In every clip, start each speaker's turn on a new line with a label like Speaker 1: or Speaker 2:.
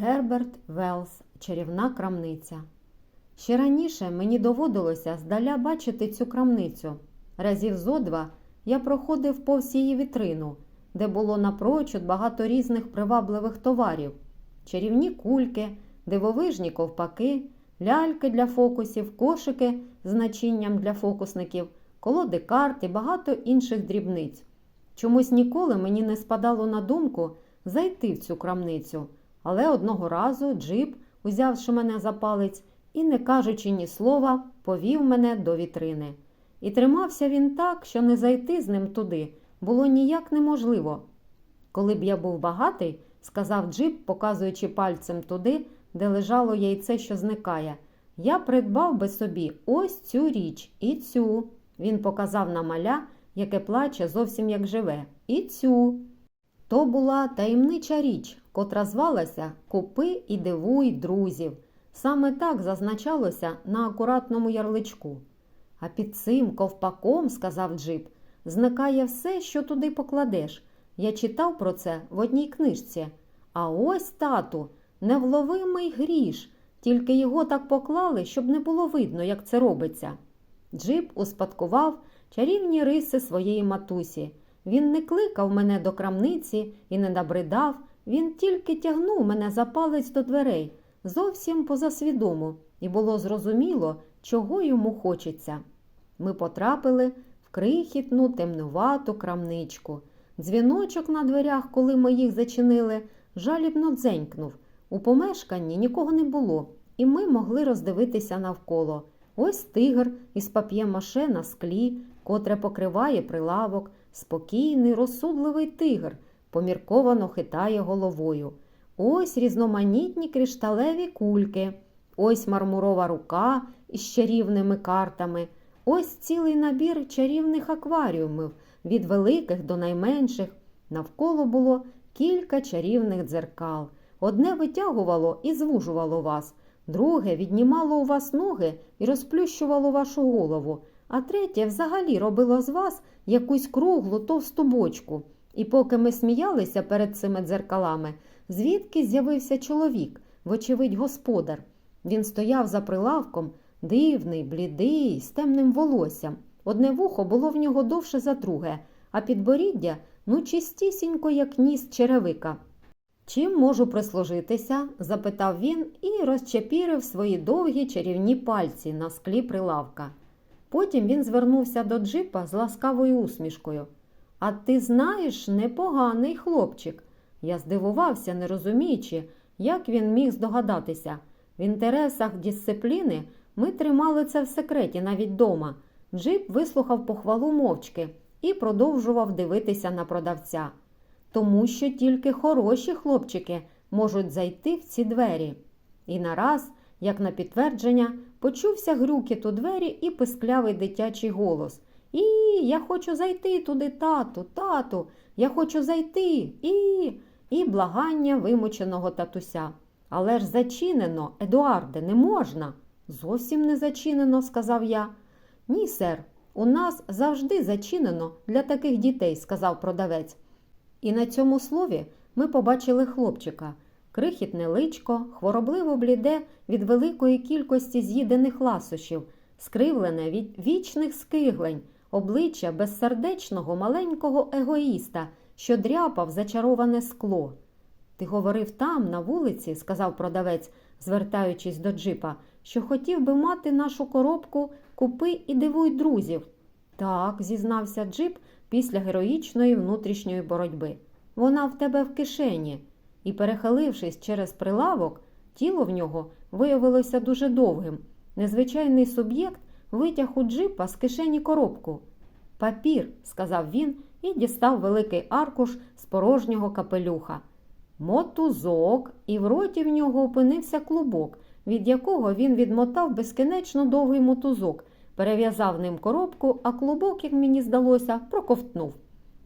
Speaker 1: Герберт Велс Чарівна крамниця. Ще раніше мені доводилося здаля бачити цю крамницю. Разів зо два я проходив повз її вітрину, де було напрочуд багато різних привабливих товарів: чарівні кульки, дивовижні ковпаки, ляльки для фокусів, кошики з начинням для фокусників, колоди карт і багато інших дрібниць. Чомусь ніколи мені не спадало на думку зайти в цю крамницю, але одного разу джип, узявши мене за палець і, не кажучи ні слова, повів мене до вітрини. І тримався він так, що не зайти з ним туди було ніяк неможливо. Коли б я був багатий, сказав Джип, показуючи пальцем туди, де лежало яйце, що зникає, я придбав би собі ось цю річ і цю. Він показав на маля, яке плаче зовсім як живе, і цю. То була таємнича річ, котра звалася Купи і дивуй друзів. Саме так зазначалося на акуратному ярличку. А під цим ковпаком, сказав Джип, зникає все, що туди покладеш. Я читав про це в одній книжці. А ось, тату, невловимий гріш, тільки його так поклали, щоб не було видно, як це робиться. Джип успадкував чарівні риси своєї матусі. Він не кликав мене до крамниці і не набридав, він тільки тягнув мене за палець до дверей, зовсім поза свідому, і було зрозуміло, чого йому хочеться. Ми потрапили в крихітну темнувату крамничку. Дзвіночок на дверях, коли ми їх зачинили, жалібно дзенькнув. У помешканні нікого не було, і ми могли роздивитися навколо. Ось тигр із пап'є-маше на склі, котре покриває прилавок, спокійний, розсудливий тигр, помірковано хитає головою. Ось різноманітні кришталеві кульки, ось мармурова рука із чарівними картами, ось цілий набір чарівних акваріумів від великих до найменших. Навколо було кілька чарівних дзеркал. Одне витягувало і звужувало вас, друге віднімало у вас ноги і розплющувало вашу голову, а третє взагалі робило з вас якусь круглу товсту бочку. І поки ми сміялися перед цими дзеркалами, звідки з'явився чоловік, вочевидь, господар. Він стояв за прилавком, дивний, блідий, з темним волоссям. Одне вухо було в нього довше за друге, а підборіддя ну чистісінько, як ніс черевика. Чим можу прислужитися? запитав він і розчепірив свої довгі чарівні пальці на склі прилавка. Потім він звернувся до джипа з ласкавою усмішкою. А ти знаєш, непоганий хлопчик. Я здивувався, не розуміючи, як він міг здогадатися. В інтересах дисципліни ми тримали це в секреті навіть дома. Джип вислухав похвалу мовчки і продовжував дивитися на продавця. Тому що тільки хороші хлопчики можуть зайти в ці двері. І нараз, як на підтвердження, почувся грюкіт у двері і писклявий дитячий голос. І я хочу зайти туди, тату, тату, я хочу зайти, і. і благання вимученого татуся. Але ж зачинено, Едуарде, не можна. Зовсім не зачинено, сказав я. Ні, сер, у нас завжди зачинено для таких дітей, сказав продавець. І на цьому слові ми побачили хлопчика, крихітне личко, хворобливо бліде від великої кількості з'їдених ласощів, скривлене від вічних скиглень, обличчя безсердечного маленького егоїста, що дряпав зачароване скло. Ти говорив там, на вулиці, сказав продавець, звертаючись до джипа, що хотів би мати нашу коробку Купи і дивуй друзів. Так, зізнався джип після героїчної внутрішньої боротьби. Вона в тебе в кишені. І, перехилившись через прилавок, тіло в нього виявилося дуже довгим. Незвичайний суб'єкт витяг у джипа з кишені коробку. Папір, сказав він і дістав великий аркуш з порожнього капелюха. Мотузок, і в роті в нього опинився клубок, від якого він відмотав безкінечно довгий мотузок, перев'язав ним коробку, а клубок, як мені здалося, проковтнув.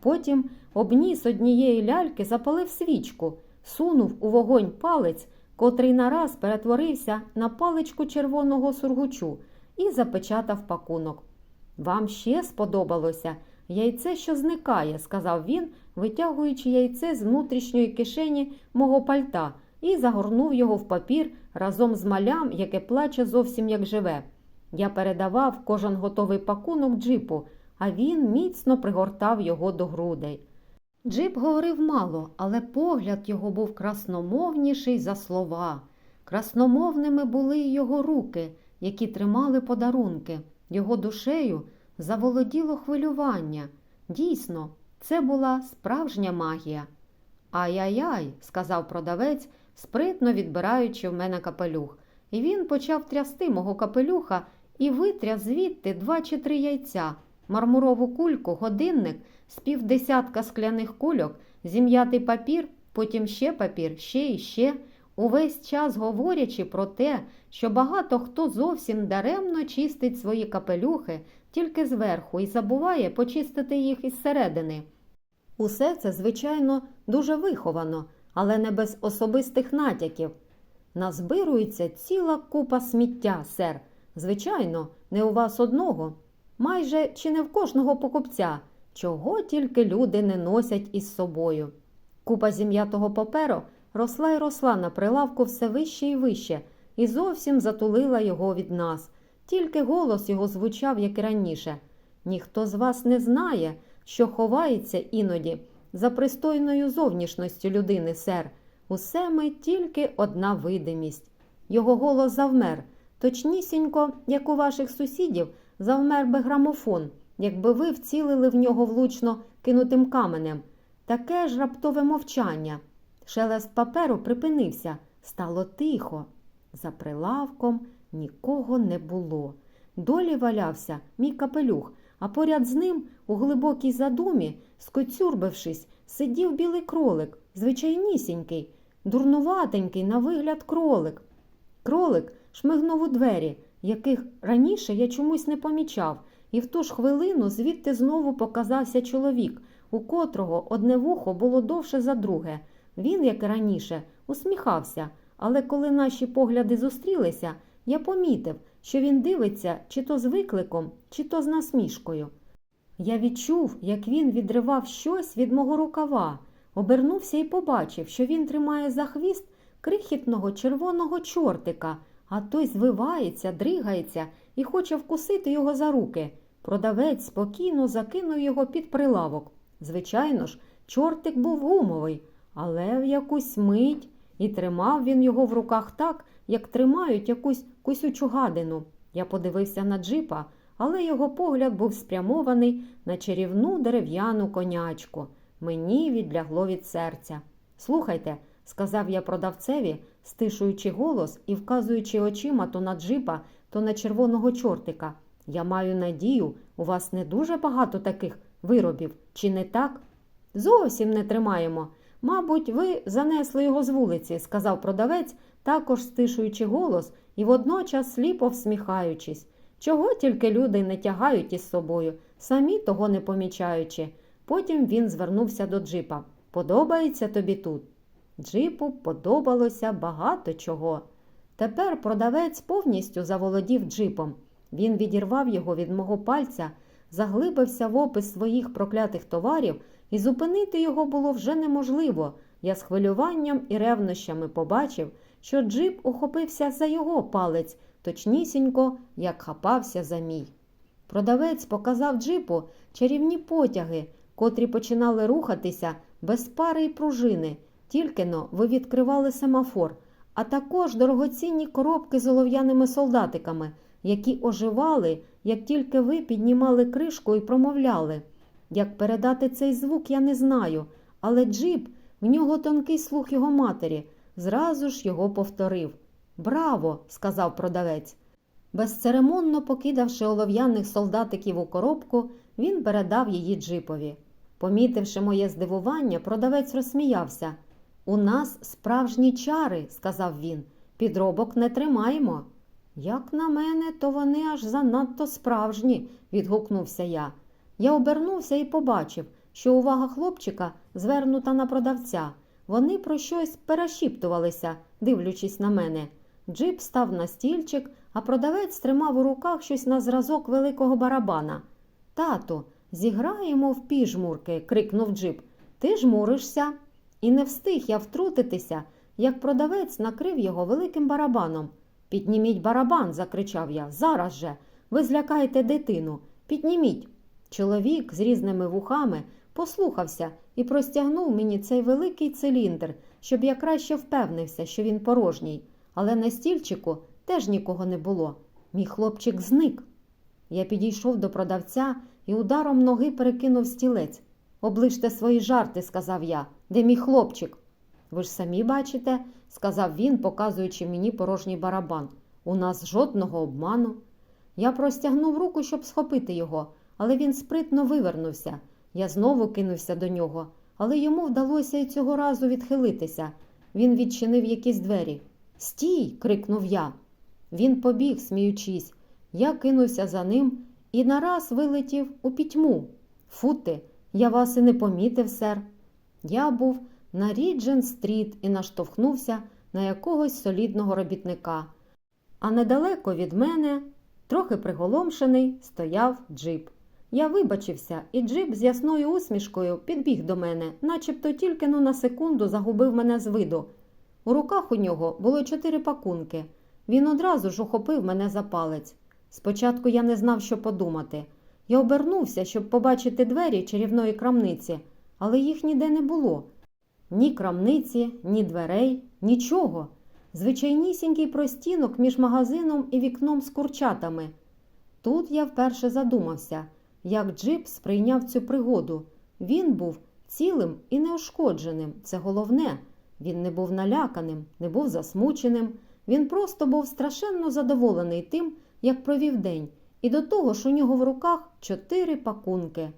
Speaker 1: Потім обніс однієї ляльки, запалив свічку, сунув у вогонь палець, котрий нараз перетворився на паличку червоного сургучу і запечатав пакунок. Вам ще сподобалося яйце, що зникає, сказав він, витягуючи яйце з внутрішньої кишені мого пальта, і загорнув його в папір разом з малям, яке плаче зовсім як живе. Я передавав кожен готовий пакунок джипу, а він міцно пригортав його до грудей. Джип говорив мало, але погляд його був красномовніший за слова. Красномовними були й його руки, які тримали подарунки. Його душею заволоділо хвилювання. Дійсно, це була справжня магія. Ай-яй-яй, сказав продавець, спритно відбираючи в мене капелюх. І він почав трясти мого капелюха і витряс звідти два чи три яйця, мармурову кульку, годинник, з півдесятка скляних кульок, зім'ятий папір, потім ще папір, ще і ще, увесь час говорячи про те, що багато хто зовсім даремно чистить свої капелюхи тільки зверху і забуває почистити їх із середини. Усе це, звичайно, дуже виховано, але не без особистих натяків. Назбирується ціла купа сміття, сер. Звичайно, не у вас одного. Майже чи не в кожного покупця, чого тільки люди не носять із собою. Купа зім'ятого паперу росла й росла на прилавку все вище і вище, і зовсім затулила його від нас. Тільки голос його звучав, як і раніше. Ніхто з вас не знає, що ховається іноді за пристойною зовнішністю людини, сер. Усе ми тільки одна видимість. Його голос завмер, точнісінько, як у ваших сусідів, завмер би грамофон, якби ви вцілили в нього влучно кинутим каменем. Таке ж раптове мовчання. Шелест паперу припинився, стало тихо. За прилавком нікого не було. Долі валявся мій капелюх, а поряд з ним, у глибокій задумі, скоцюрбившись, сидів білий кролик, звичайнісінький, дурнуватенький на вигляд кролик. Кролик шмигнув у двері, яких раніше я чомусь не помічав, і в ту ж хвилину звідти знову показався чоловік, у котрого одне вухо було довше за друге. Він, як і раніше, усміхався, але коли наші погляди зустрілися, я помітив, що він дивиться чи то з викликом, чи то з насмішкою. Я відчув, як він відривав щось від мого рукава, обернувся і побачив, що він тримає за хвіст крихітного червоного чортика, а той звивається, дригається і хоче вкусити його за руки. Продавець спокійно закинув його під прилавок. Звичайно ж, чортик був гумовий, але в якусь мить і тримав він його в руках так, як тримають якусь кусючу гадину. Я подивився на джипа, але його погляд був спрямований на чарівну дерев'яну конячку. Мені відлягло від серця. Слухайте, сказав я продавцеві, стишуючи голос і вказуючи очима то на джипа, то на червоного чортика. Я маю надію, у вас не дуже багато таких виробів, чи не так? Зовсім не тримаємо. Мабуть, ви занесли його з вулиці, сказав продавець, також стишуючи голос і водночас сліпо всміхаючись. Чого тільки люди не тягають із собою, самі того не помічаючи. Потім він звернувся до джипа. Подобається тобі тут? Джипу подобалося багато чого. Тепер продавець повністю заволодів джипом. Він відірвав його від мого пальця, заглибився в опис своїх проклятих товарів, і зупинити його було вже неможливо. Я з хвилюванням і ревнощами побачив, що джип ухопився за його палець, точнісінько, як хапався за мій. Продавець показав джипу чарівні потяги, котрі починали рухатися без пари й пружини, тільки но ви відкривали семафор, а також дорогоцінні коробки з олов'яними солдатиками, які оживали, як тільки ви піднімали кришку і промовляли. Як передати цей звук, я не знаю, але джип, в нього тонкий слух його матері, зразу ж його повторив. Браво! сказав продавець. Безцеремонно покидавши олов'яних солдатиків у коробку, він передав її джипові. Помітивши моє здивування, продавець розсміявся. У нас справжні чари, сказав він. Підробок не тримаємо. Як на мене, то вони аж занадто справжні, відгукнувся я. Я обернувся і побачив, що увага хлопчика звернута на продавця. Вони про щось перешіптувалися, дивлячись на мене. Джип став на стільчик, а продавець тримав у руках щось на зразок великого барабана. Тату, зіграємо в піжмурки, крикнув Джип. Ти жмуришся. І не встиг я втрутитися, як продавець накрив його великим барабаном. Підніміть барабан, закричав я. Зараз же. Ви злякаєте дитину. Підніміть. Чоловік з різними вухами послухався і простягнув мені цей великий циліндр, щоб я краще впевнився, що він порожній. Але на стільчику теж нікого не було. Мій хлопчик зник. Я підійшов до продавця і ударом ноги перекинув стілець. Оближте свої жарти, сказав я. Де мій хлопчик? Ви ж самі бачите, сказав він, показуючи мені порожній барабан. У нас жодного обману. Я простягнув руку, щоб схопити його, але він спритно вивернувся. Я знову кинувся до нього, але йому вдалося і цього разу відхилитися. Він відчинив якісь двері. Стій. крикнув я. Він побіг, сміючись. Я кинувся за ним і нараз вилетів у пітьму. Фути, я вас і не помітив, сер. Я був на Ріджен стріт і наштовхнувся на якогось солідного робітника. А недалеко від мене, трохи приголомшений, стояв джип. Я вибачився, і джип з ясною усмішкою підбіг до мене, начебто тільки ну на секунду загубив мене з виду. У руках у нього було чотири пакунки. Він одразу ж ухопив мене за палець. Спочатку я не знав, що подумати. Я обернувся, щоб побачити двері чарівної крамниці, але їх ніде не було. Ні крамниці, ні дверей, нічого. Звичайнісінький простінок між магазином і вікном з курчатами. Тут я вперше задумався, як Джип сприйняв цю пригоду. Він був цілим і неушкодженим. Це головне. Він не був наляканим, не був засмученим. Він просто був страшенно задоволений тим, як провів день, і до того ж у нього в руках чотири пакунки.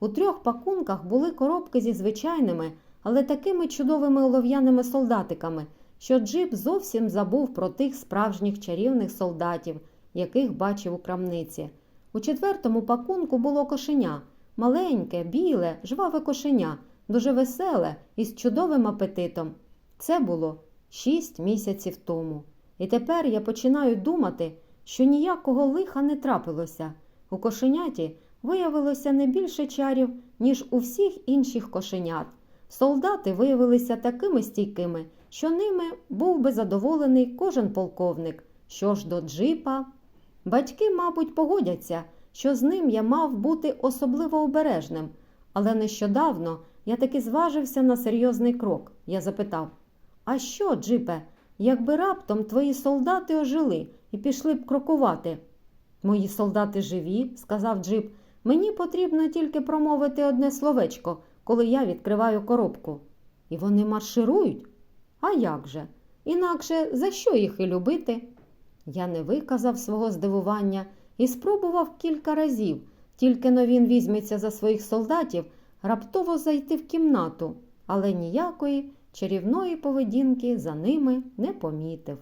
Speaker 1: У трьох пакунках були коробки зі звичайними, але такими чудовими олов'яними солдатиками, що Джип зовсім забув про тих справжніх чарівних солдатів, яких бачив у крамниці. У четвертому пакунку було кошеня маленьке, біле, жваве кошеня, дуже веселе і з чудовим апетитом. Це було шість місяців тому. І тепер я починаю думати, що ніякого лиха не трапилося. У кошеняті виявилося не більше чарів, ніж у всіх інших кошенят. Солдати виявилися такими стійкими, що ними був би задоволений кожен полковник. Що ж до джипа, батьки, мабуть, погодяться, що з ним я мав бути особливо обережним, але нещодавно я таки зважився на серйозний крок. Я запитав: А що, джипе, якби раптом твої солдати ожили і пішли б крокувати? Мої солдати живі, сказав Джип. Мені потрібно тільки промовити одне словечко, коли я відкриваю коробку. І вони марширують? А як же? Інакше за що їх і любити? Я не виказав свого здивування і спробував кілька разів, тільки но він візьметься за своїх солдатів, раптово зайти в кімнату, але ніякої чарівної поведінки за ними не помітив.